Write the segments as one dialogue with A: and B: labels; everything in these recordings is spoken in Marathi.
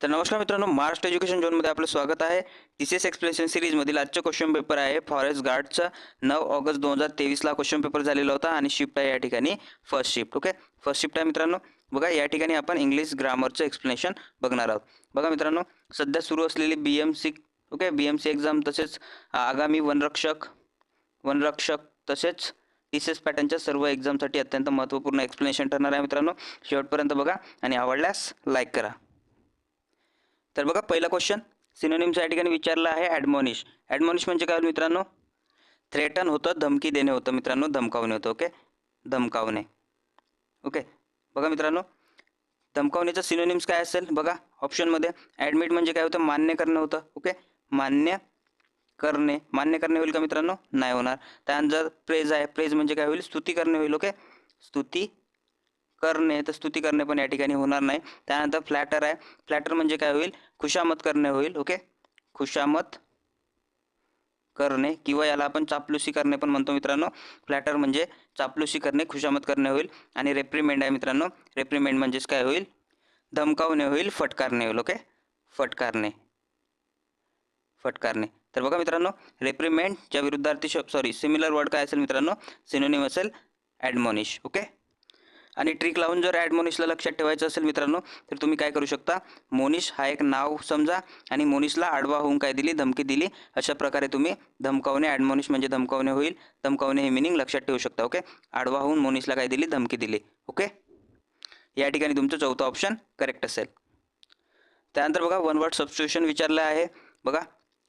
A: तर नमस्कार मित्रांनो महाराष्ट्र एज्युकेशन झोनमध्ये आपलं स्वागत आहे. टी सी एस एक्सप्लेनेशन सिरीजमधील आजचं क्वेश्चन पेपर आहे. फॉरेस्ट गार्डचा नऊ ऑगस्ट दोन हजार तेवीसला क्वेश्चन पेपर झालेला होता आणि शिफ्ट आहे या ठिकाणी first shift okay first shift आहे मित्रांनो. बघा या ठिकाणी आपण इंग्लिश ग्रामरचं एक्सप्लेनेशन बघणार आहोत. बघा मित्रांनो सध्या सुरू असलेली B M C okay B M C exam तसेच आगामी वनरक्षक वनरक्षक तसेच टी सी एस पॅटर्नच्या सर्व एक्झामसाठी अत्यंत महत्त्वपूर्ण एक्सप्लेनेशन ठरणार आहे मित्रांनो. शेवटपर्यंत बघा आणि आवडल्यास लाईक करा. तर बघा पहिला क्वेश्चन सिनोनिम्स या ठिकाणी विचारला आहे ॲडमॉनिश ॲडमॉनिश म्हणजे काय मित्रांनो? थ्रेटन होतं धमकी देणे होतं मित्रांनो धमकावणे होतं ओके धमकावणे. ओके बघा मित्रांनो धमकावण्याचं सिनोनिम्स काय असेल? बघा ऑप्शनमध्ये ॲडमिट म्हणजे काय होतं? मान्य करणं होतं ओके मान्य करणे. मान्य करणे होईल का मित्रांनो? नाही होणार. त्यानंतर प्रेज आहे. प्रेज म्हणजे काय होईल? स्तुती करणे होईल ओके स्तुती करणे तर स्तुती करणे पण या ठिकाणी होणार नाही. त्यानंतर फ्लॅटर आहे. फ्लॅटर म्हणजे काय होईल? खुशामत करणे होईल ओके खुशामत करणे किंवा याला आपण चापलुसी करणे पण म्हणतो मित्रांनो. फ्लॅटर म्हणजे चापलुसी करणे खुशामत करणे होईल. आणि रेप्रिमेंड आहे मित्रांनो. रेप्रिमेंड म्हणजेच काय होईल? धमकावणे होईल फटकारणे होईल ओके फटकारणे. फटकारणे. तर बघा मित्रांनो रेप्रिमेंटच्या विरुद्धार्थी शब्द सॉरी सिमिलर वर्ड काय असेल मित्रांनो? सिनोनिम असेल ॲडमॉनिश ओके आणि ट्रिक लावून जर ॲडमोनिशला लक्षात ठेवायचं असेल मित्रांनो तर तुम्ही काय करू शकता? मोनिश हा एक नाव समजा आणि मोनिशला आडवा होऊन काय दिली धमकी दिली अशा प्रकारे तुम्ही धमकावणे ॲडमोनिश म्हणजे धमकावणे होईल धमकावणे हे मिनिंग लक्षात ठेवू शकता ओके आडवा होऊन मोनिशला काय दिली धमकी दिली ओके या ठिकाणी तुमचं चौथं ऑप्शन करेक्ट असेल. त्यानंतर बघा वन वर्ड सबस्टिट्यूशन विचारलं आहे. बघा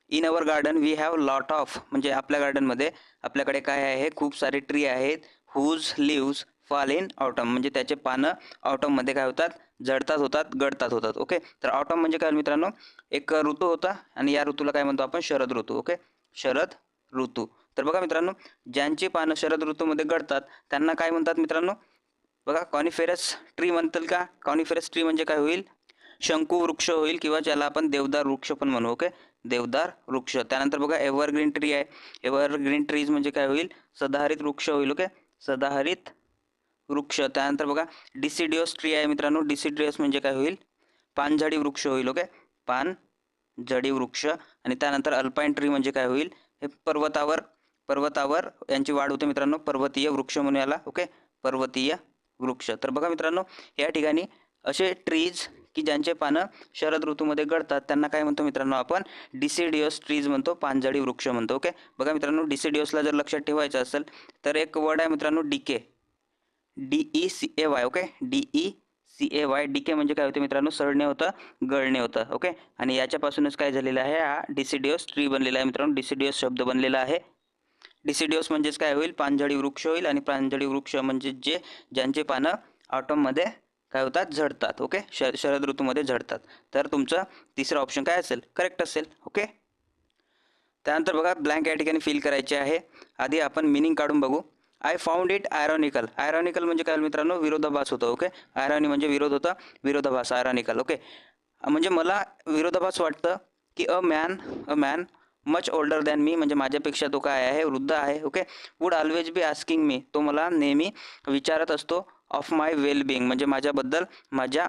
A: in our garden we have lot of म्हणजे आपल्या गार्डनमध्ये आपल्याकडे काय आहे? खूप सारे ट्री आहेत whose leaves fall in autumn म्हणजे त्याचे पानं ऑटममध्ये काय होतात? जडतात होतात गळतात होतात ओके तर ऑटम म्हणजे काय मित्रांनो? एक ऋतू होता आणि या ऋतूला काय म्हणतो आपण? शरद ऋतू ओके शरद ऋतू. तर बघा मित्रांनो ज्यांची पानं शरद ऋतूमध्ये गळतात त्यांना काय म्हणतात मित्रांनो? बघा कॉनिफेरस ट्री म्हणतील का? कॉनिफेरस ट्री म्हणजे काय होईल? शंकू वृक्ष होईल किंवा ज्याला आपण देवदार वृक्ष पण म्हणू ओके देवदार वृक्ष. त्यानंतर बघा एव्हरग्रीन ट्री आहे. एव्हरग्रीन ट्रीज म्हणजे काय होईल? सदाहरित वृक्ष होईल ओके सदाहरित वृक्ष. त्यानंतर बघा डिसिडिओस ट्री आहे मित्रांनो. डिसिडिओस म्हणजे काय होईल? पानझडी वृक्ष होईल ओके पान जडी वृक्ष. आणि त्यानंतर अल्पाईन ट्री म्हणजे काय होईल? हे पर्वतावर पर्वतावर यांची वाढ होते मित्रांनो. पर्वतीय वृक्ष म्हणून याला ओके पर्वतीय वृक्ष. तर बघा मित्रांनो या ठिकाणी असे ट्रीज की ज्यांचे पानं शरद ऋतूमध्ये गळतात त्यांना काय म्हणतो मित्रांनो आपण? डिसिडिओस ट्रीज म्हणतो पानझडी वृक्ष म्हणतो ओके बघा मित्रांनो डिसिडिओसला जर लक्षात ठेवायचं असेल तर एक वर्ड आहे मित्रांनो decay D E C A Y okay D E C A Y decay म्हणजे काय होते मित्रांनो? सरणे होतं गळणे होतं ओके आणि याच्यापासूनच काय झालेलं आहे? हा डिसिडिओस ट्री बनलेला आहे मित्रांनो. डिसिडिओस शब्द बनलेला आहे. डिसिडिओस म्हणजेच काय होईल? पानझडी वृक्ष होईल आणि पानझडी वृक्ष म्हणजे जे ज्यांचे पानं ऑटोममध्ये काय होतात? झडतात ओके श शरद ऋतूमध्ये झडतात. तर तुमचं तिसरं ऑप्शन काय असेल? करेक्ट असेल ओके त्यानंतर बघा ब्लँक या ठिकाणी फिल करायचे आहे. आधी आपण मिनिंग काढून बघू. I found it ironical ironical म्हणजे काय मित्रांनो? विरोधाभास होतं ओके आयरॉनी म्हणजे विरोध होता विरोधाभास आयरॉनिकल ओके म्हणजे मला विरोधाभास वाटतं की a man a man much older than me म्हणजे माझ्यापेक्षा तो काय आहे? वृद्ध आहे okay would always be asking me तो मला नेहमी विचारत असतो ऑफ माय वेल बिंग म्हणजे माझ्याबद्दल माझ्या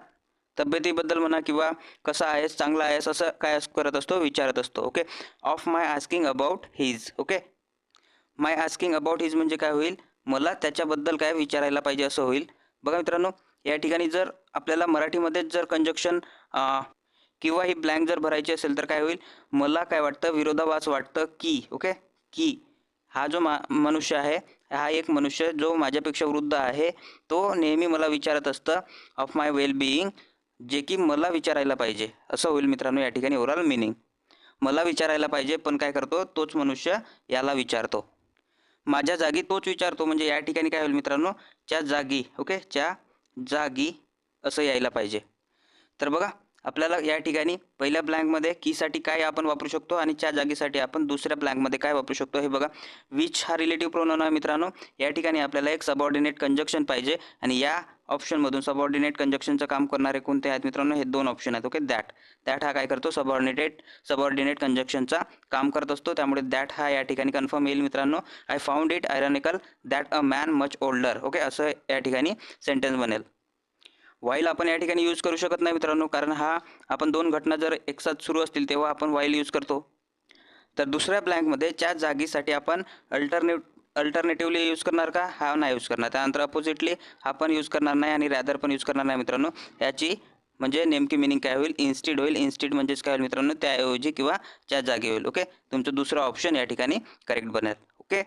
A: तब्येतीबद्दल म्हणा किंवा कसा आहेस चांगला आहेस असं काय करत असतो? विचारत असतो okay of my asking about his okay my asking about his म्हणजे काय होईल? मला त्याच्याबद्दल काय विचारायला पाहिजे असं होईल? बघा मित्रांनो या ठिकाणी जर आपल्याला मराठीमध्येच जर कंजक्शन किंवा ही ब्लँक जर भरायची असेल तर काय होईल? मला काय वाटतं? विरोधाभास वाटतं की ओके? की हा जो मा मनुष्य आहे हा एक मनुष्य जो माझ्यापेक्षा वृद्ध आहे तो नेहमी मला विचारत असतं ऑफ माय वेल बिईंग जे की मला विचारायला पाहिजे. असं होईल मित्रांनो या ठिकाणी ओव्हरऑल मिनिंग मला विचारायला पाहिजे पण काय करतो? तोच मनुष्य याला विचारतो. माझ्या जागी तोच विचारतो म्हणजे या ठिकाणी काय होईल मित्रांनो? च्या जागी ओके च्या जागी असं यायला पाहिजे. तर बघा आपल्याला या ठिकाणी पहिल्या ब्लँकमध्ये कीसाठी काय आपण वापरू शकतो आणि च्या जागेसाठी आपण दुसऱ्या ब्लँकमध्ये काय वापरू शकतो? हे बघा विच हा रिलेटिव्ह प्रोनॉन आहे मित्रांनो. या ठिकाणी आपल्याला एक सबऑर्डिनेट कंजक्शन पाहिजे आणि या ऑप्शनमधून सबऑर्डिनेट कंजक्शनचं काम करणारे कोणते आहेत मित्रांनो? हे दोन ऑप्शन आहेत ओके दॅट दॅट हा काय करतो? सबऑर्डिनेटेड सबऑर्डिनेट कंजक्शनचा काम करत असतो. त्यामुळे दॅट हा या ठिकाणी कन्फर्म येईल मित्रांनो. I found it ironical that a man much older okay असं या ठिकाणी सेंटेन्स बनेल. वाईल आपण या ठिकाणी यूज करू शकत नाही मित्रांनो कारण हा आपण दोन घटना जर एकसाथ सुरू असतील तेव्हा आपण वाईल यूज करतो. तर दुसऱ्या ब्लँकमध्ये ज्या जागीसाठी आपण अल्टरनेट अल्टरनेटिव्हली यूज करणार का? हा नाही यूज करणार. त्यानंतर अपोजिटली हा पण यूज करणार नाही आणि रॅदर पण यूज करणार नाही मित्रांनो. याची म्हणजे नेमकी मिनिंग काय होईल? इन्स्टिड होईल. इन्स्टिड म्हणजेच काय होईल मित्रांनो? त्याऐवजी किंवा त्या जागी होईल. ओके तुमचं दुसरं ऑप्शन या ठिकाणी करेक्ट बनेल. ओके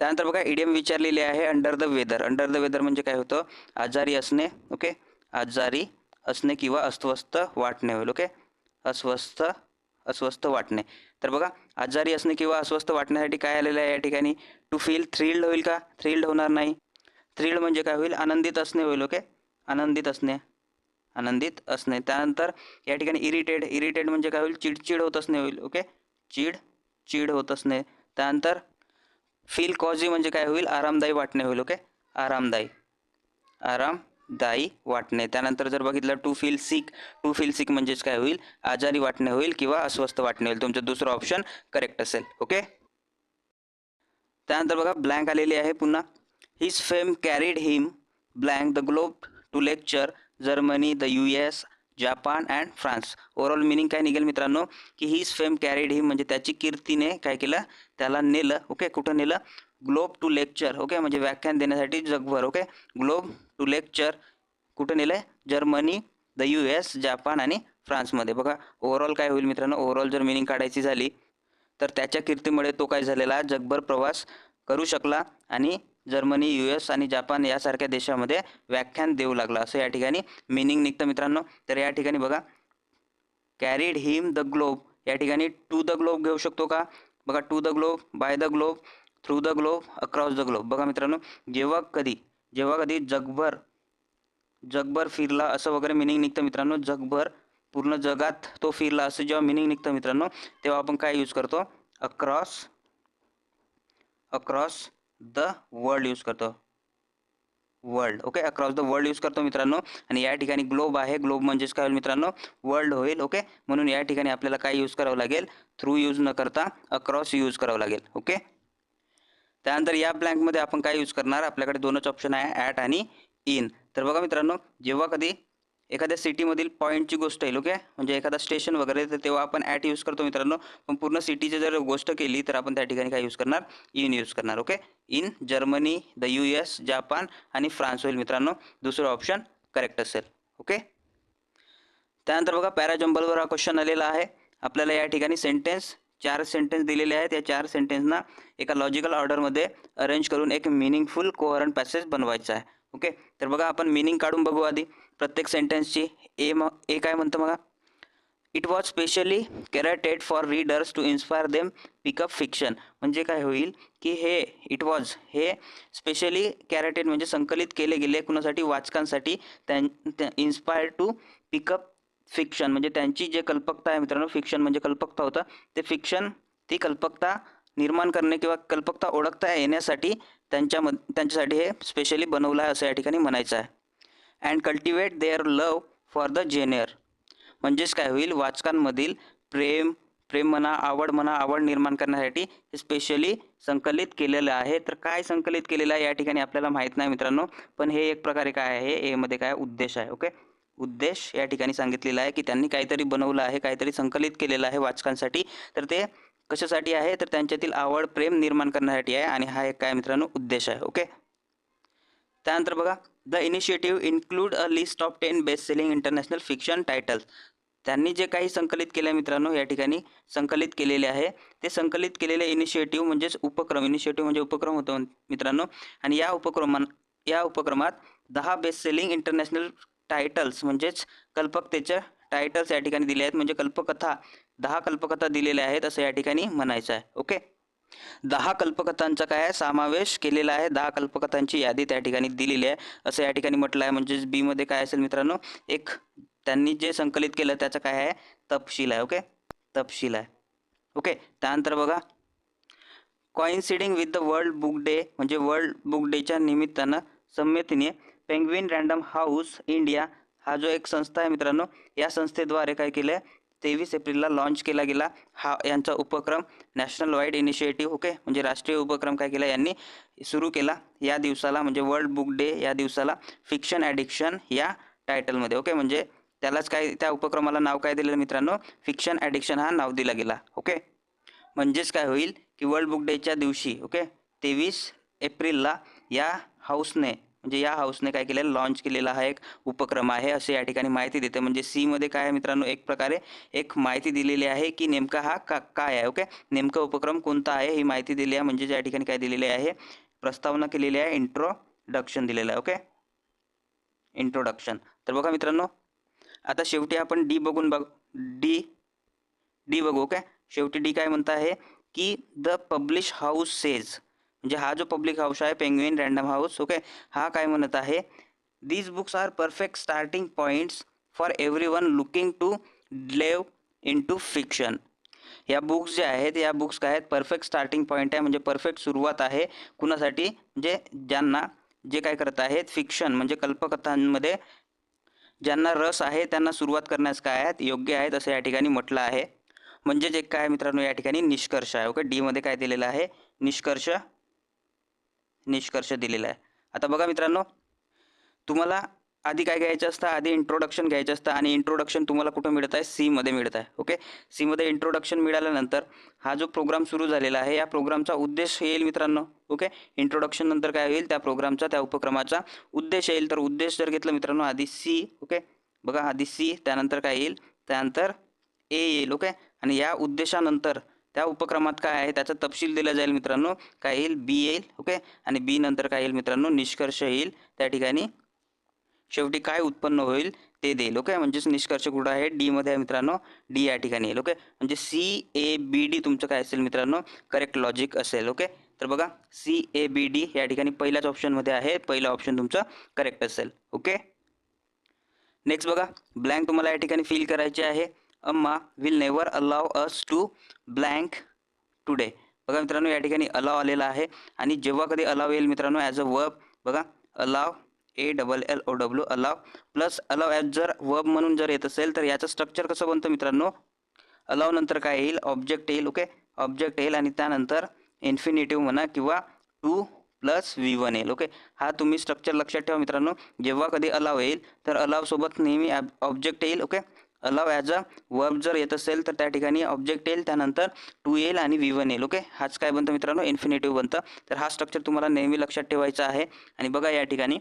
A: त्यानंतर बघा इडियम विचारलेली आहे under the weather under the weather म्हणजे काय होतं? आजारी असणे. ओके आजारी असणे किंवा अस्वस्थ वाटणे होईल. ओके अस्वस्थ अस्वस्थ वाटणे. तर बघा आजारी असणे किंवा अस्वस्थ वाटण्यासाठी काय आलेलं आहे या ठिकाणी? टू फील थ्रिल्ड होईल का? थ्रिल्ड होणार नाही. थ्रिल्ड म्हणजे काय होईल? आनंदित असणे होईल ओके आनंदित असणे. आनंदित असणे. त्यानंतर या ठिकाणी इरिटेड इरिटेड म्हणजे काय होईल? चिडचिड होत असणे होईल ओके चिड चिड होत असणे. त्यानंतर फील कॉझी म्हणजे काय होईल? आरामदायी वाटणे होईल ओके आरामदायी. आराम दायी वाटणे. त्यानंतर जर बघितलं to feel sick to feel sick म्हणजेच काय होईल? आजारी वाटणे होईल किंवा अस्वस्थ वाटणे होईल. तुमचं दुसरं ऑप्शन करेक्ट असेल. ओके त्यानंतर बघा ब्लँक आलेली आहे पुन्हा. His fame carried him blank the globe to lecture Germany the U S Japan and France overall meaning काय निघेल मित्रांनो? की हीज फेम कॅरीड हिम म्हणजे त्याची कीर्तीने काय केलं? त्याला नेलं. ओके कुठं नेलं? ग्लोब टू लेक्चर ओके म्हणजे व्याख्यान देण्यासाठी जगभर. ओके ग्लोब टू लेक्चर कुठं नेलं आहे Germany the U S Japan आणि फ्रान्समध्ये. बघा ओव्हरऑल काय होईल मित्रांनो? ओव्हरऑल जर मिनिंग काढायची झाली तर त्याच्या कीर्तीमुळे तो काय झालेला? जगभर प्रवास करू शकला आणि जर्मनी यू एस आणि जापान यासारख्या देशामध्ये व्याख्यान देऊ लागला. असं या ठिकाणी मिनिंग निघतं मित्रांनो. तर या ठिकाणी बघा कॅरीड हिम द ग्लोब या ठिकाणी टू द ग्लोब घेऊ शकतो का? बघा to the globe by the globe through the globe across the globe बघा मित्रांनो जेव्हा कधी जेव्हा कधी जगभर जगभर फिरला असं वगैरे मिनिंग निघतं मित्रांनो. जगभर पूर्ण जगात तो फिरला असं जेव्हा मिनिंग निघतं मित्रांनो तेव्हा आपण काय यूज करतो? Across across the world use करतो. World okay across the world use करतो मित्रांनो. आणि या ठिकाणी ग्लोब आहे. ग्लोब म्हणजेच काय होईल मित्रांनो? वर्ल्ड होईल ओके म्हणून या ठिकाणी आपल्याला काय यूज करावं लागेल? थ्रू यूज न करता अक्रॉस यूज करावं लागेल ओके त्यानंतर या ब्लँकमध्ये आपण काय यूज करणार? आपल्याकडे दोनच ऑप्शन आहे ॲट आणि इन तर बघा मित्रांनो जेव्हा कधी एखाद्या सिटीमधील पॉईंटची गोष्ट येईल ओके म्हणजे एखादा स्टेशन वगैरे तर तेव्हा आपण ॲट यूज करतो मित्रांनो. पण पूर्ण सिटीची जर गोष्ट केली तर आपण त्या ठिकाणी काय यूज करणार? इन यूज करणार okay in Germany the U S Japan आणि फ्रान्स होईल मित्रांनो. दुसरं ऑप्शन करेक्ट असेल ओके त्यानंतर बघा पॅराजंबलवर हा क्वेश्चन आलेला आहे. आपल्याला या ठिकाणी सेंटेन्स चार सेंटेन्स दिलेले आहेत. या चार सेंटेन्सना एका लॉजिकल ऑर्डरमध्ये अरेंज करून एक मिनिंगफुल कोहरंट पॅसेज बनवायचा आहे. ओके तर बघा आपण मिनिंग काढून बघू आधी. प्रत्येक सेंटेन्सची ए म ए काय म्हणतं बघा? It was specially curated for readers to inspire them pick up fiction म्हणजे काय होईल की हे इट वॉज हे स्पेशली कॅरेटेड म्हणजे संकलित केले गेले कुणासाठी? वाचकांसाठी. त्यां इन्स्पायर टू पिकअप फिक्शन म्हणजे त्यांची जे कल्पकता आहे मित्रांनो फिक्शन म्हणजे कल्पकता होतं. ते फिक्शन ती कल्पकता निर्माण करणे किंवा कल्पकता ओळखता येण्यासाठी त्यांच्याम त्यांच्यासाठी हे स्पेशली बनवलं आहे असं या ठिकाणी म्हणायचं आहे. And cultivate their love for the genre म्हणजेच काय होईल? वाचकांमधील प्रेम प्रेम म्हणा आवड म्हणा आवड निर्माण करण्यासाठी हे स्पेशली संकलित केलेलं आहे. तर काय संकलित केलेलं आहे या ठिकाणी आपल्याला माहीत नाही मित्रांनो. पण हे एक प्रकारे काय आहे? एमध्ये काय उद्देश आहे? ओके उद्देश या ठिकाणी सांगितलेला आहे की त्यांनी काहीतरी बनवलं आहे काहीतरी संकलित केलेलं आहे वाचकांसाठी. तर ते कशासाठी आहे? तर त्यांच्यातील आवड प्रेम निर्माण करण्यासाठी आहे आणि हा एक काय मित्रांनो उद्देश आहे. ओके? त्यानंतर बघा the initiative include a list of ten best selling international fiction titles. त्यांनी जे काही संकलित केले आहे मित्रांनो या ठिकाणी संकलित केलेले आहे. ते संकलित केलेले इनिशिएटिव्ह म्हणजेच उपक्रम इनिशिएटिव्ह म्हणजे उपक्रम होतो मित्रांनो. आणि या उपक्रमान या उपक्रमात दहा बेस्ट सेलिंग इंटरनॅशनल टायटल्स म्हणजेच कल्पकतेच्या टायटल्स या ठिकाणी दिले आहेत. म्हणजे कल्पकथा दहा कल्पकथा दिलेल्या आहेत असं या ठिकाणी म्हणायचं आहे. ओके? दहा कल्पकथांचा काय आहे समावेश केलेला आहे? दहा कल्पकथांची यादी त्या ठिकाणी दिलेली आहे. असं या ठिकाणी म्हटलं आहे. म्हणजेच बीमध्ये काय असेल मित्रांनो? एक त्यांनी जे संकलित केलं त्याचं काय आहे? तपशील आहे. ओके? तपशील आहे. ओके? त्यानंतर बघा. Coinciding with the world book day म्हणजे वर्ल्ड बुक डेच्या निमित्तानं संमतीने पेंग्विन रँडम हाऊस इंडिया हा जो एक संस्था आहे मित्रांनो या संस्थेद्वारे काय केलं आहे तेवीस एप्रिलला लॉन्च केला गेला हा यांचा उपक्रम नॅशनल वाईड इनिशिएटिव्ह ओके म्हणजे राष्ट्रीय उपक्रम काय केला यांनी? सुरू केला या दिवसाला म्हणजे वर्ल्ड बुक डे या दिवसाला फिक्शन ॲडिक्शन या टायटलमध्ये ओके म्हणजे त्यालाच काय त्या उपक्रमाला नाव काय दिलेलं मित्रांनो? फिक्शन ॲडिक्शन हा नाव दिला गेला ओके म्हणजेच काय होईल की वर्ल्ड बुक डेच्या दिवशी ओके तेवीस एप्रिलला या हाऊसने म्हणजे या हाऊसने काय केलेलं लॉन्च केलेला हा एक उपक्रम आहे असे या ठिकाणी माहिती देते. म्हणजे सीमध्ये काय आहे मित्रांनो एक प्रकारे एक माहिती दिलेली आहे की नेमका हा का काय आहे ओके नेमका उपक्रम कोणता आहे ही माहिती दिली आहे. म्हणजे या ठिकाणी काय दिलेली आहे प्रस्तावना केलेली आहे इंट्रोडक्शन दिलेलं आहे ओके इंट्रोडक्शन तर बघा मित्रांनो आता शेवटी आपण डी बघून बघ डी डी बघू ओके शेवटी डी काय म्हणता आहे की द पब्लिश हाऊस सेज म्हणजे हा जो पब्लिक हाऊस आहे पेंग्विन रँडम हाऊस ओके हा काय म्हणत आहे? These books are perfect starting points for everyone looking to delve in to fiction या बुक्स जे आहेत या बुक्स काय आहेत? परफेक्ट स्टार्टिंग पॉईंट आहे म्हणजे परफेक्ट सुरुवात आहे कुणासाठी? म्हणजे ज्यांना जे काय करत आहेत फिक्शन म्हणजे कल्पकथांमध्ये ज्यांना रस आहे त्यांना सुरुवात करण्यास काय आहेत? योग्य आहेत असं या ठिकाणी म्हटलं आहे. म्हणजे जे काय मित्रांनो? या ठिकाणी निष्कर्ष आहे ओके डीमध्ये काय दिलेलं आहे? निष्कर्ष. निष्कर्ष दिलेला आहे. आता बघा मित्रांनो तुम्हाला आधी काय घ्यायचं असतं? आधी इंट्रोडक्शन घ्यायचं असतं आणि इंट्रोडक्शन तुम्हाला कुठं मिळत आहे? सीमध्ये मिळत आहे. ओके सीमध्ये इंट्रोडक्शन मिळाल्यानंतर हा जो प्रोग्राम सुरू झालेला आहे या प्रोग्रामचा उद्देश येईल मित्रांनो. ओके इंट्रोडक्शन नंतर काय होईल? त्या प्रोग्रामचा त्या उपक्रमाचा उद्देश येईल. तर उद्देश जर घेतलं मित्रांनो आधी सी ओके बघा आधी सी त्यानंतर काय येईल? त्यानंतर ए येईल. ओके आणि या उद्देशानंतर त्या उपक्रमात काय आहे त्याचा तपशील दिला जाईल मित्रांनो. काय येईल? बी येईल ओके? आणि बी नंतर काय येईल मित्रांनो? निष्कर्ष येईल. त्या ठिकाणी शेवटी काय उत्पन्न होईल ते देईल ओके? म्हणजेच निष्कर्ष कुठं आहे? डीमध्ये आहे मित्रांनो. डी या ठिकाणी येईल ओके? म्हणजे सी ए बी डी तुमचं काय असेल मित्रांनो? करेक्ट लॉजिक असेल ओके? तर बघा सी ए बी डी या ठिकाणी पहिल्याच ऑप्शनमध्ये आहे. पहिलं ऑप्शन तुमचं करेक्ट असेल ओके? नेक्स्ट बघा ब्लँक तुम्हाला या ठिकाणी फिल करायचे आहे. Amma will never allow us to blank today बघा मित्रांनो या ठिकाणी अलाव आलेला आहे. आणि जेव्हा कधी अलाव येईल मित्रांनो ॲज अ वर्ब बघा allow A double L O W allow plus allow as जर वर्ब म्हणून जर येत असेल तर याचं स्ट्रक्चर कसं बनतं मित्रांनो? अलाव नंतर काय येईल? ऑब्जेक्ट येईल ओके ऑब्जेक्ट येईल आणि त्यानंतर इन्फिनिटिव्ह म्हणा किंवा टू प्लस व्ही वन येईल ओके हा तुम्ही स्ट्रक्चर लक्षात ठेवा मित्रांनो. जेव्हा कधी अलाव येईल तर अलावसोबत नेहमी नेहमी ऑब्जेक्ट येईल okay allow as a verb जर येत असेल तर त्या ठिकाणी ऑब्जेक्ट येईल त्यानंतर टू येईल आणि व्ही वन येईल. ओके हाच काय बनतं मित्रांनो? इन्फिनेटिव्ह बनतं. तर हा स्ट्रक्चर तुम्हाला नेहमी लक्षात ठेवायचा आहे. आणि बघा या ठिकाणी.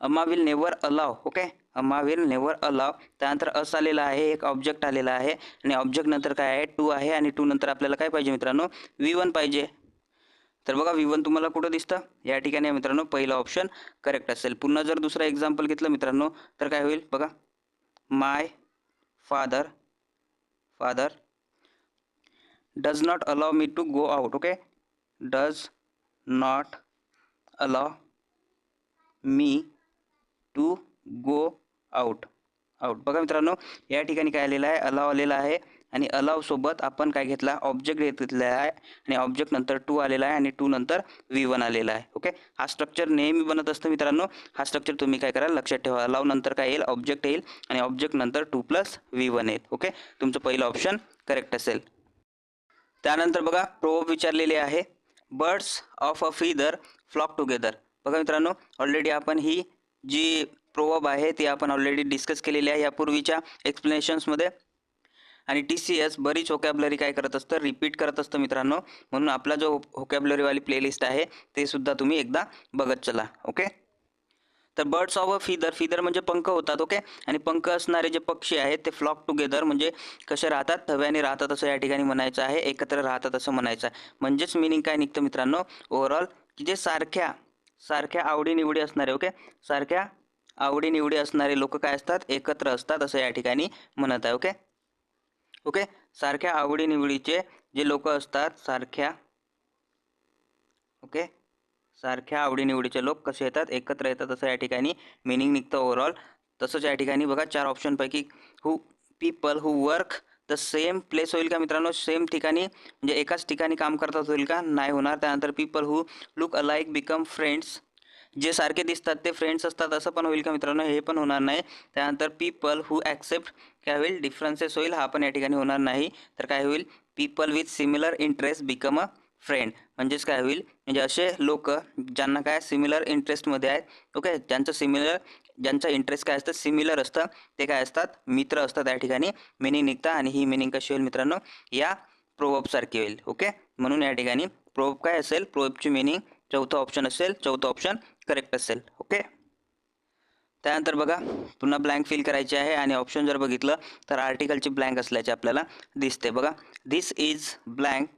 A: Amma will never allow okay Amma will never allow त्यानंतर अस आलेला आहे एक ऑब्जेक्ट आलेला आहे. आणि ऑब्जेक्ट नंतर काय आहे? टू आहे. आणि टू नंतर आपल्याला काय पाहिजे मित्रांनो? व्ही वन पाहिजे. तर बघा व्ही वन तुम्हाला कुठं दिसतं? या ठिकाणी मित्रांनो पहिलं ऑप्शन करेक्ट असेल. पुन्हा जर दुसरा एक्झाम्पल घेतलं मित्रांनो तर काय होईल? बघा. My father father does not allow me to go out okay does not allow me to go out out बघा मित्रांनो या ठिकाणी काय आलेलं आहे? अलाव आलेला आहे. आणि अलाव सोबत आपण काय घेतला? ऑब्जेक्ट घेतलेला आहे. आणि ऑब्जेक्ट नंतर टू आलेला आहे आणि टू नंतर व्ही वन आलेला आहे. ओके हा स्ट्रक्चर नेहमी बनत असतं मित्रांनो. हा स्ट्रक्चर तुम्ही काय करा? लक्षात ठेवा. अलाव नंतर काय येईल? ऑब्जेक्ट येईल. आणि ऑब्जेक्ट नंतर टू प्लस व्ही वन येईल. ओके तुमचं पहिलं ऑप्शन करेक्ट असेल. त्यानंतर बघा प्रोब विचारलेले आहे. Birds of a feather flock together बघा मित्रांनो ऑलरेडी आपण ही जी प्रोवर्ब आहे ती आपण ऑलरेडी डिस्कस केलेली आहे. यापूर्वीच्या एक्सप्लेनेशन्समध्ये आणि टी सी एस बरीच होकॅबलरी काय करत असतं? रिपीट करत असतं मित्रांनो. म्हणून आपला जो होकॅबलरीवाली प्लेलिस्ट आहे ते सुद्धा तुम्ही एकदा बघत चला ओके तर birds of a feather feather म्हणजे पंख होतात ओके आणि पंख असणारे जे पक्षी आहेत ते फ्लॉक टुगेदर म्हणजे कसे राहतात? थव्याने राहतात असं या ठिकाणी म्हणायचं आहे एकत्र राहतात असं म्हणायचं आहे. म्हणजेच मिनिंग काय निघतं मित्रांनो? ओव्हरऑल की जे सारख्या सारख्या आवडीनिवडी असणारे ओके सारख्या आवडीनिवडी असणारे लोक काय असतात? एकत्र असतात असं या ठिकाणी म्हणत आहे ओके ओके? सारख्या आवडीनिवडीचे जे लोक असतात सारख्या ओके? सारख्या आवडीनिवडीचे लोक कसे येतात? एकत्र येतात असं या ठिकाणी मिनिंग निघतं ओव्हरऑल तसंच या ठिकाणी बघा चार ऑप्शनपैकी who people who work the same place होईल का मित्रांनो? सेम ठिकाणी म्हणजे एकाच ठिकाणी काम करतात होईल का? नाही होणार. त्यानंतर people who look alike become friends जे सारखे दिसतात ते फ्रेंड्स असतात असं पण होईल का मित्रांनो? हे पण होणार नाही. त्यानंतर पीपल हू ॲक्सेप्ट काय होईल? डिफरन्सेस होईल. हा पण या ठिकाणी होणार नाही. तर काय होईल? People with similar interest become a friend म्हणजेच काय होईल? म्हणजे असे लोक ज्यांना काय सिमिलर इंटरेस्टमध्ये आहेत ओके ज्यांचं सिमिलर ज्यांचा इंटरेस्ट काय असतं? सिमिलर असतं. ते काय असतात? मित्र असतात त्या ठिकाणी. मिनिंग निघतात आणि ही मिनिंग कशी होईल मित्रांनो? या प्रोवर्बसारखी होईल ओके म्हणून या ठिकाणी प्रोवर्ब काय असेल? प्रोबची मिनिंग चौथं ऑप्शन असेल. चौथं ऑप्शन करेक्ट असेल ओके त्यानंतर बघा पुन्हा ब्लँक फिल करायचे आहे आणि ऑप्शन जर बघितलं तर आर्टिकलची ब्लँक असल्याचे आपल्याला दिसते. बघा this is blank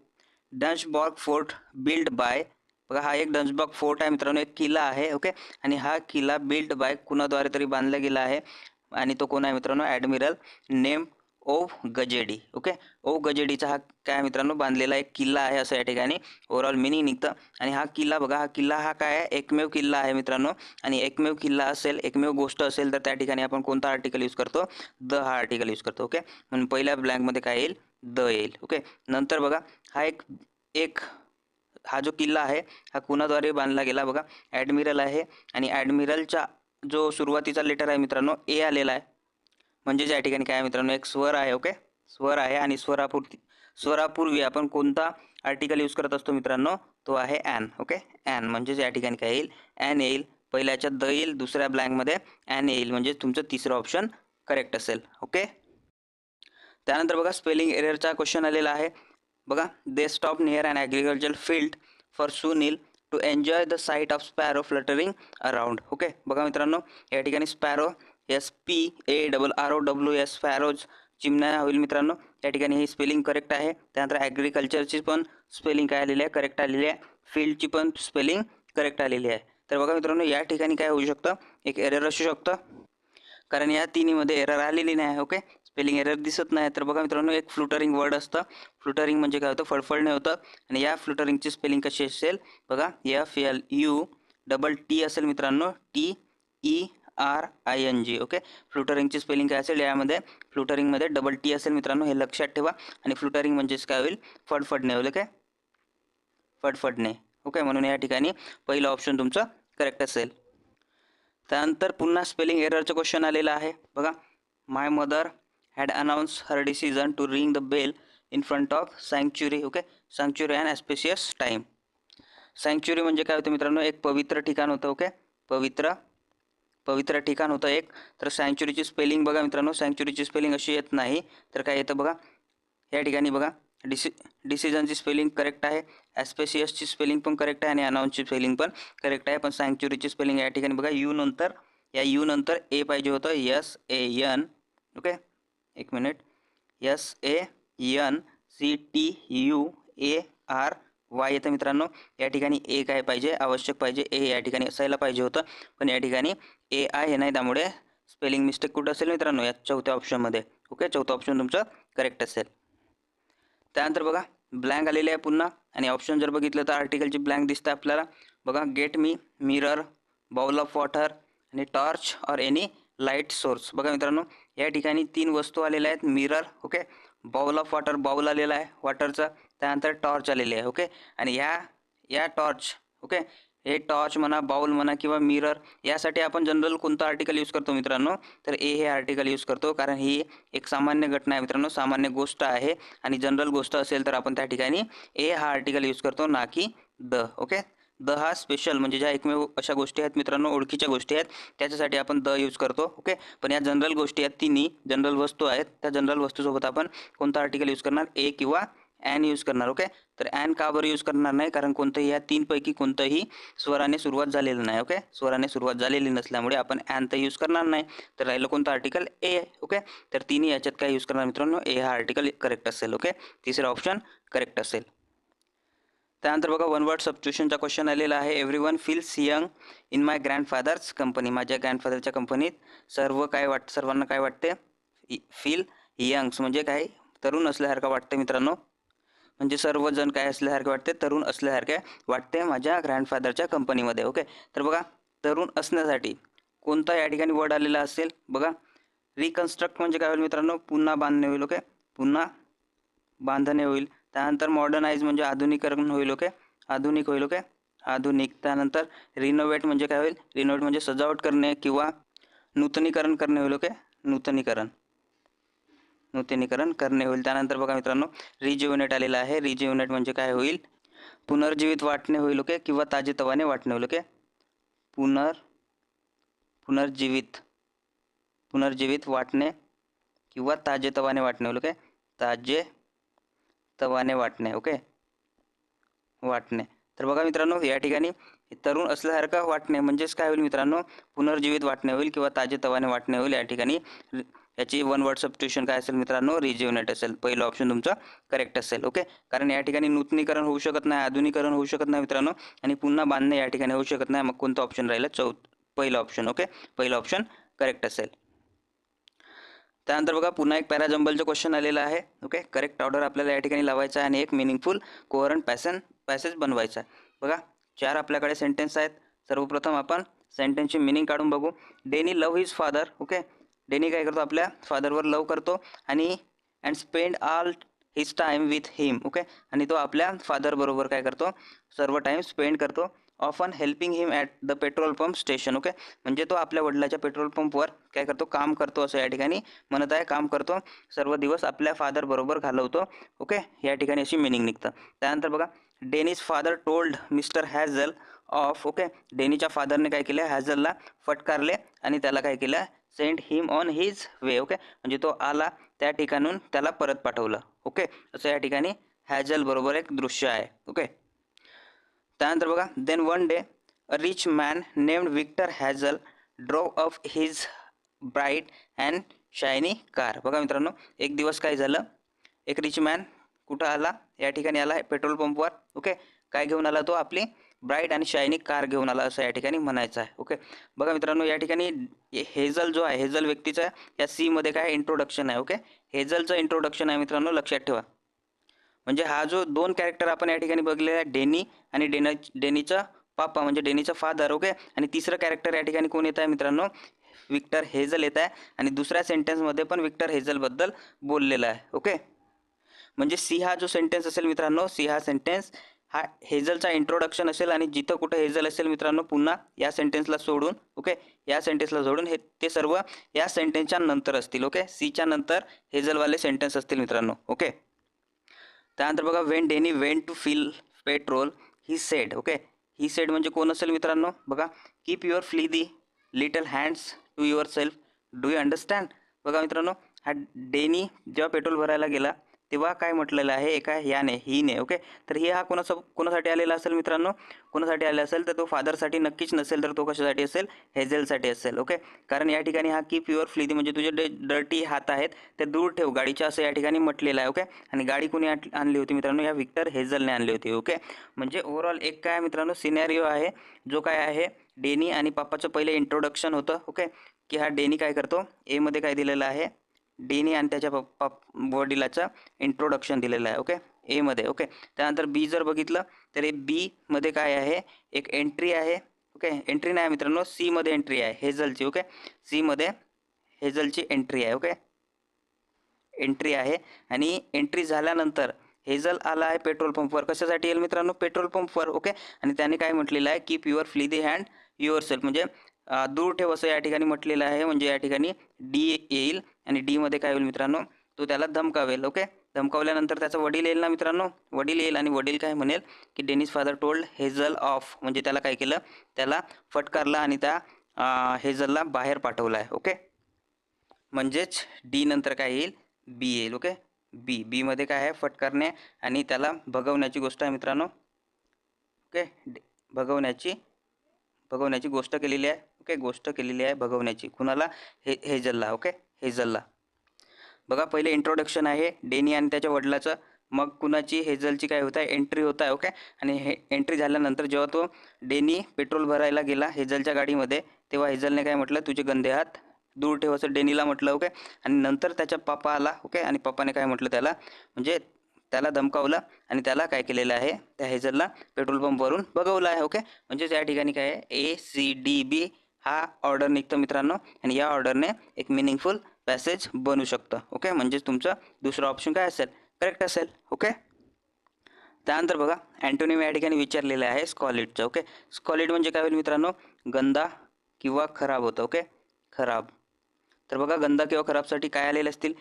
A: Dansborg fort built by बघा हा एक डन्सबॉर्ग फोर्ट आहे मित्रांनो एक किल्ला आहे ओके आणि हा किल्ला बिल्ड बाय कुणाद्वारे तरी बांधला गेला आहे आणि तो कोण आहे मित्रांनो? ॲडमिरल नेम ओ गजेडी ओके ओ गजेडीचा हा काय मित्रांनो बांधलेला एक किल्ला आहे असं या ठिकाणी ओव्हरऑल मिनिंग निघतं. आणि हा किल्ला बघा हा किल्ला हा काय आहे? एकमेव किल्ला आहे मित्रांनो. आणि एकमेव किल्ला असेल एकमेव गोष्ट असेल तर त्या ठिकाणी आपण कोणता आर्टिकल यूज करतो? द हा आर्टिकल यूज करतो ओके म्हणून पहिल्या ब्लँकमध्ये काय येईल? द येईल ओके नंतर बघा हा एक एक हा जो किल्ला आहे हा कुणाद्वारे बांधला गेला बघा? ॲडमिरल आहे. आणि ॲडमिरलचा जो सुरुवातीचा लेटर आहे मित्रांनो ए आलेला आहे. म्हणजेच या ठिकाणी काय मित्रांनो? एक स्वर आहे ओके स्वर आहे आणि स्वरापूर स्वरापूर्वी आपण कोणता आर्टिकल यूज करत असतो मित्रांनो? तो आहे ॲन ओके ॲन म्हणजेच या ठिकाणी काय येईल? ॲन येईल. पहिल्याच्या द येईल दुसऱ्या ब्लँकमध्ये ॲन येईल म्हणजे तुमचं तिसरं ऑप्शन करेक्ट असेल ओके त्यानंतर बघा स्पेलिंग एररचा क्वेश्चन आलेला आहे. बघा they stop near and agriculture field for Sunil to enjoy the sight of sparrow fluttering around okay बघा मित्रांनो या ठिकाणी sparrow S P A double R O W S sparrows चिमण्या होईल मित्रांनो. या ठिकाणी ही स्पेलिंग करेक्ट आहे. त्यानंतर ॲग्रिकल्चरची पण स्पेलिंग काय आलेली आहे? करेक्ट आलेली आहे. फील्डची पण स्पेलिंग करेक्ट आलेली आहे. तर बघा मित्रांनो या ठिकाणी काय होऊ शकतं? एक एरर असू शकतं. कारण या तिन्हीमध्ये एरर आलेली नाही ओके स्पेलिंग एरर दिसत नाही. तर बघा मित्रांनो एक फ्लुटरिंग वर्ड असतं. फ्लुटरिंग म्हणजे काय होतं? फडफडणे होतं. आणि या फ्लुटरिंगची स्पेलिंग कशी असेल? बघा F L U double T असेल मित्रांनो. T E R I N G okay फ्लुटरिंगची spelling काय असेल? यामध्ये फ्लुटरिंगमध्ये डबल टी असेल मित्रांनो हे लक्षात ठेवा. आणि फ्लुटरिंग म्हणजेच काय होईल? फडफडणे होईल ओके फडफडणे ओके म्हणून या ठिकाणी पहिलं ऑप्शन तुमचं करेक्ट असेल. त्यानंतर पुन्हा स्पेलिंग एररचं क्वेश्चन आलेलं आहे. बघा my mother had announce her decision to ring the bell in front of sanctuary okay sanctuary and auspicious time sanctuary म्हणजे काय होतं मित्रांनो? एक पवित्र ठिकाण होतं ओके पवित्र पवित्र ठिकाण होतं एक. तर सँक्च्युरीची स्पेलिंग बघा मित्रांनो. सँक्च्युरीची स्पेलिंग अशी येत नाही. तर काय येतं बघा? या ठिकाणी बघा. डिसि डिसिजनची स्पेलिंग करेक्ट आहे. ॲस्पेशियसची स्पेलिंग पण करेक्ट आहे आणि अनाऊन्सची स्पेलिंग पण करेक्ट आहे. पण सँक्च्युरीची स्पेलिंग या ठिकाणी बघा. यू नंतर या यू नंतर ए पाहिजे होतं. यस ए यन ओके एक minute S A N C T U A R Y येतं मित्रांनो या ठिकाणी ए काय पाहिजे? आवश्यक पाहिजे ए या ठिकाणी असायला पाहिजे होतं. पण या ठिकाणी ए आय हे नाही. त्यामुळे स्पेलिंग मिस्टेक कुठं असेल मित्रांनो? या चौथ्या ऑप्शनमध्ये ओके चौथा ऑप्शन तुमचं करेक्ट असेल. त्यानंतर बघा ब्लँक आलेले आहे पुन्हा. आणि ऑप्शन जर बघितलं तर आर्टिकलची ब्लँक दिसतं आपल्याला. बघा get me mirror bowl of water आणि torch or any light source बघा मित्रांनो या ठिकाणी तीन वस्तू आलेल्या आहेत. Mirror okay bowl of water bowl आलेला आहे. वॉटरचा त्यानंतर टॉर्च आलेली आहे ओके? आणि ह्या या टॉर्च ओके? हे टॉर्च म्हणा बाउल म्हणा किंवा मिरर यासाठी आपण जनरल कोणतं आर्टिकल यूज करतो मित्रांनो? तर ए हे आर्टिकल यूज करतो कारण ही एक सामान्य घटना आहे मित्रांनो सामान्य गोष्ट आहे. आणि जनरल गोष्ट असेल तर आपण त्या ठिकाणी ए हा आर्टिकल यूज करतो ना की द ओके? द हा स्पेशल म्हणजे ज्या एकमेव अशा गोष्टी आहेत मित्रांनो ओळखीच्या गोष्टी आहेत त्याच्यासाठी आपण द यूज करतो ओके? पण या जनरल गोष्टी आहेत तिन्ही जनरल वस्तू आहेत त्या जनरल वस्तूसोबत आपण कोणता आर्टिकल यूज करणार? ए किंवा ॲन यूज करणार ओके तर ॲन का बरं यूज करणार नाही? कारण कोणतंही या तीनपैकी कोणतंही स्वराने सुरुवात झालेलं नाही ओके स्वराने सुरुवात झालेली नसल्यामुळे आपण ॲन तर यूज करणार नाही. तर राहिलं कोणतं आर्टिकल ए ओके तर तिन्ही याच्यात काय यूज करणार मित्रांनो? ए हा आर्टिकल करेक्ट असेल ओके तिसरं ऑप्शन करेक्ट असेल. त्यानंतर बघा वन वर्ड सबस्टिट्यूशनचा क्वेश्चन आलेला आहे. Everyone feels young in my grandfather's company माझ्या ग्रँडफादरच्या कंपनीत सर्व काय वाट सर्वांना काय वाटते फील यंग्स म्हणजे काय? तरुण असल्यासारखं वाटतं मित्रांनो. म्हणजे सर्वजण काय असल्यासारखे वाटते? तरुण असल्यासारखे वाटते माझ्या ग्रँडफादरच्या कंपनीमध्ये ओके तर बघा तरुण असण्यासाठी कोणता या ठिकाणी वर्ड आलेला असेल? बघा रिकन्स्ट्रक्ट म्हणजे काय होईल मित्रांनो? पुन्हा बांधणे होईल ओके पुन्हा बांधणे होईल. त्यानंतर मॉडर्नाइज म्हणजे आधुनिकरण होईल ओके आधुनिक होईल ओके आधुनिक. त्यानंतर रिनोव्हेट म्हणजे काय होईल? रिनोव्हेट म्हणजे सजावट करणे किंवा नूतनीकरण करणे होईल ओके नूतनीकरण. नूतनीकरण करणे होईल. त्यानंतर बघा मित्रांनो रिज्युनेट आलेलं आहे. रिज्युनेट म्हणजे काय होईल? पुनर्जीवित वाटणे होईल ओके किंवा ताजेतवाने वाटणे होईल ओके पुनर् पुनर्जीवित पुनर्जीवित वाटणे किंवा ताजेतवाने वाटणे होईल ओके ताजे तवाने वाटणे ओके वाटणे. तर बघा मित्रांनो या ठिकाणी तरुण असल्यासारखं वाटणे म्हणजेच काय होईल मित्रांनो? पुनर्जीवित वाटणे होईल किंवा ताजेतवाने वाटणे होईल या ठिकाणी. याची वन वर्ड सबस्टिट्यूशन काय असेल मित्रांनो? रिज्युनेट असेल. पहिलं ऑप्शन तुमचं करेक्ट असेल ओके कारण या ठिकाणी नूतनीकरण होऊ शकत नाही आधुनिकरण होऊ शकत नाही मित्रांनो. आणि पुन्हा बांधणे या ठिकाणी होऊ शकत नाही. मग कोणतं ऑप्शन राहिलं? चौथ पहिलं ऑप्शन ओके पहिलं ऑप्शन करेक्ट असेल. त्यानंतर बघा पुन्हा एक पॅराजंबलचं क्वेश्चन आलेलं आहे ओके करेक्ट ऑर्डर आपल्याला या ठिकाणी लावायचा आहे आणि एक मिनिंगफुल कोहरंट पॅसन पॅसेज बनवायचा आहे. बघा चार आपल्याकडे सेंटेन्स आहेत. सर्वप्रथम आपण सेंटेन्सची मिनिंग काढून बघू. Danny love his father okay Danny काय करतो आपल्या फादरवर लव करतो आणि and spend all his time with him okay आणि तो आपल्या फादरबरोबर काय करतो? सर्व टाईम स्पेंड करतो often helping him at the petrol pump station okay म्हणजे तो आपल्या वडिलाच्या पेट्रोल पंपवर काय करतो? काम करतो असं या ठिकाणी म्हणत आहे काम करतो सर्व दिवस आपल्या फादरबरोबर घालवतो ओके या ठिकाणी अशी मिनिंग निघतं. त्यानंतर बघा Dennis father told Mister Hazel off okay डेनीच्या फादरने काय केलं? हॅझलला फटकारले आणि त्याला काय केलं? Send him on his way okay? म्हणजे तो आला त्या ठिकाणून त्याला परत पाठवलं ओके? असं या ठिकाणी हॅझल बरोबर एक दृश्य आहे ओके? त्यानंतर बघा then one day a rich man named Victor Hazel drew off his bright and shiny car बघा मित्रांनो एक दिवस काय झालं? एक रिच मॅन कुठं आला? या ठिकाणी आला पेट्रोल पंपवर ओके? काय घेऊन आला तो? आपली ब्राईट आणि शायनी कार घेऊन आला असं या ठिकाणी म्हणायचं आहे. ओके बघा मित्रांनो या ठिकाणी हेझल जो आहे हेझल व्यक्तीचा या सीमध्ये काय इंट्रोडक्शन आहे ओके हेझलचं इंट्रोडक्शन आहे मित्रांनो लक्षात ठेवा. म्हणजे हा जो दोन कॅरेक्टर आपण या ठिकाणी बघलेला आहे डेनी आणि डेना डेनीचा पापा म्हणजे डेनीचा फादर ओके आणि तिसरं कॅरेक्टर या ठिकाणी कोण येत आहे मित्रांनो? विक्टर हेझल येत आहे. आणि दुसऱ्या सेंटेन्समध्ये पण विक्टर हेझलबद्दल बोललेला आहे ओके म्हणजे सी हा जो सेंटेन्स असेल मित्रांनो सी हा सेंटेन्स हा हेझलचा इंट्रोडक्शन असेल आणि जिथं कुठं हेझल असेल मित्रांनो पुन्हा या सेंटेन्सला सोडून ओके या सेंटेन्सला सोडून हे ते सर्व या सेंटेन्सच्या नंतर असतील ओके सीच्या नंतर हेझलवाले सेंटेन्स असतील मित्रांनो ओके त्यानंतर बघा when Danny went to fill petrol he said okay he said म्हणजे कोण असेल मित्रांनो? बघा keep your filthy little hands to yourself do you understand बघा मित्रांनो हा डेनी जेव्हा पेट्रोल भरायला गेला तेव्हा काय म्हटलेलं आहे? एका याने हीने ओके? तर ही हा कोणाचा कोणासाठी आलेला असेल मित्रांनो? कोणासाठी आलेला असेल? तर तो फादरसाठी नक्कीच नसेल तर तो कशासाठी असेल? हेझेलसाठी असेल ओके? कारण या ठिकाणी हा कीप युअर फ्ली म्हणजे तुझे डे डर्टी हात आहेत ते दूर ठेव. गाडीच्या असं या ठिकाणी म्हटलेलं आहे ओके? आणि गाडी कोणी आणली होती मित्रांनो? या विक्टर हेझलने आणली होती ओके? म्हणजे ओव्हरऑल एक काय मित्रांनो सिनॅरिओ आहे जो काय आहे डेनी आणि पापाचं पहिले इंट्रोडक्शन होतं ओके? की हा डेनी काय करतो? एमध्ये काय दिलेलं आहे? डेनी आणि त्याच्या पप्पा वडिलाचं इंट्रोडक्शन दिलेलं आहे ओके एमध्ये ओके त्यानंतर बी जर बघितलं तर हे बीमध्ये काय आहे? एक एंट्री आहे ओके एंट्री नाही मित्रांनो सीमध्ये एंट्री आहे हेझलची ओके सीमध्ये हेझलची एंट्री आहे ओके एंट्री आहे आणि एंट्री झाल्यानंतर हेझल आला आहे पेट्रोल पंपवर कशासाठी येईल मित्रांनो? पेट्रोल पंपवर ओके आणि त्याने काय म्हटलेलं आहे? Keep your filthy hand yourself म्हणजे दूर ठेव असं या ठिकाणी म्हटलेलं आहे. म्हणजे या ठिकाणी डी येईल आणि डीमध्ये काय होईल मित्रांनो? तो त्याला धमकावेल ओके? धमकावल्यानंतर त्याचा वडील येईल ना मित्रांनो? वडील येईल आणि वडील काय म्हणेल की Danny's father told Hazel off म्हणजे त्याला काय केलं? त्याला फटकारला आणि त्या हेझलला बाहेर पाठवलं आहे ओके? म्हणजेच डी नंतर काय येईल? बी येईल. ओके? बी बीमध्ये काय आहे? फटकारणे आणि त्याला भगवण्याची गोष्ट आहे मित्रांनो. ओके? ड- भगवण्याची भगवण्याची गोष्ट केलेली आहे. ओके गोष्ट केलेली आहे भगवण्याची. कुणाला? हे हेजलला ओके? हेजलला बघा पहिले इंट्रोडक्शन आहे डेनी आणि त्याच्या वडिलाचं. मग कुणाची? हेझलची काय होत आहे एंट्री होत आहे ओके? आणि हे एंट्री झाल्यानंतर जेव्हा तो डेनी पेट्रोल भरायला गेला हेझलच्या गाडीमध्ये तेव्हा हेझलने काय म्हटलं? तुझे गंदे हात. दूर ठेव असं डेनीला म्हटलं ओके? आणि नंतर त्याच्या पप्पा आला ओके? आणि पप्पाने काय म्हटलं त्याला? म्हणजे त्याला धमकावलं आणि त्याला काय केलेलं आहे? त्या हेझलला पेट्रोल पंपवरून बघवलं आहे ओके? म्हणजेच या ठिकाणी काय आहे? ए सी डी बी हा ऑर्डर निघतो मित्रांनो. आणि या ऑर्डरने एक मिनिंगफुल पॅसेज बनू शकतं. ओके म्हणजेच तुमचं दुसरं ऑप्शन काय असेल? करेक्ट असेल. ओके त्यानंतर बघा अँटोनिम या ठिकाणी विचारलेलं आहे स्कॉलिडचं ओके स्कॉलिड म्हणजे काय होईल मित्रांनो? गंदा किंवा खराब होतं. ओके खराब. तर बघा गंदा किंवा खराबसाठी काय आलेले असतील?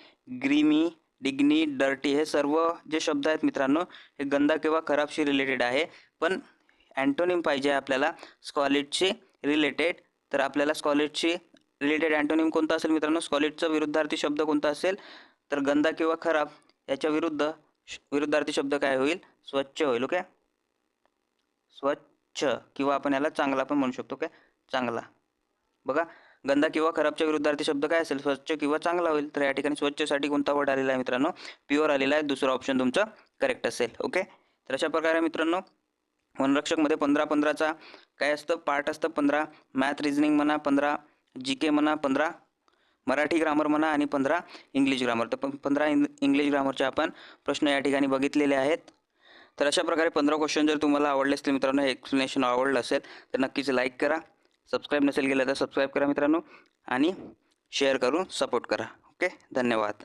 A: ग्रीमी डिग्नी डर्टी हे सर्व जे शब्द आहेत मित्रांनो हे गंदा किंवा खराबशी रिलेटेड आहे. पण अँटोनिम पाहिजे आपल्याला स्कॉलिडशी रिलेटेड तर आपल्याला स्कॉलिडशी रिलेटेड अँटोनिम कोणता असेल मित्रांनो? स्कॉलेटचा विरुद्धार्थी शब्द कोणता असेल? तर गंदा किंवा खराब याच्या विरुद्ध विरुद्धार्थी शब्द काय होईल? स्वच्छ होईल ओके स्वच्छ किंवा आपण याला चांगला पण म्हणू शकतो काय चांगला. बघा गंदा किंवा खराबच्या विरुद्धार्थी शब्द काय असेल? स्वच्छ किंवा चांगला होईल. तर या ठिकाणी स्वच्छसाठी कोणता वर्ड आलेला आहे मित्रांनो? प्युअर आलेला आहे. दुसरा ऑप्शन तुमचा करेक्ट असेल ओके तर अशा प्रकारे मित्रांनो वनरक्षकमध्ये पंधरा पंधराचा काय असतं? पार्ट असतं पंधरा. मॅथ रिझनिंग म्हणा पंधरा. जी के म्हणा पंधरा. मराठी ग्रामर म्हणा आणि पंधरा इंग्लिश ग्रामर तर पंधरा इंग इंग्लिश ग्रामरचे आपण प्रश्न या ठिकाणी बघितलेले आहेत. तर अशा प्रकारे पंधरा क्वेश्चन जर तुम्हाला आवडले असतील मित्रांनो हे एक्सप्लेनेशन आवडलं असेल तर नक्कीच लाईक करा. सबस्क्राईब नसेल गेलं तर सबस्क्राईब करा मित्रांनो. आणि शेअर करून सपोर्ट करा. ओके धन्यवाद.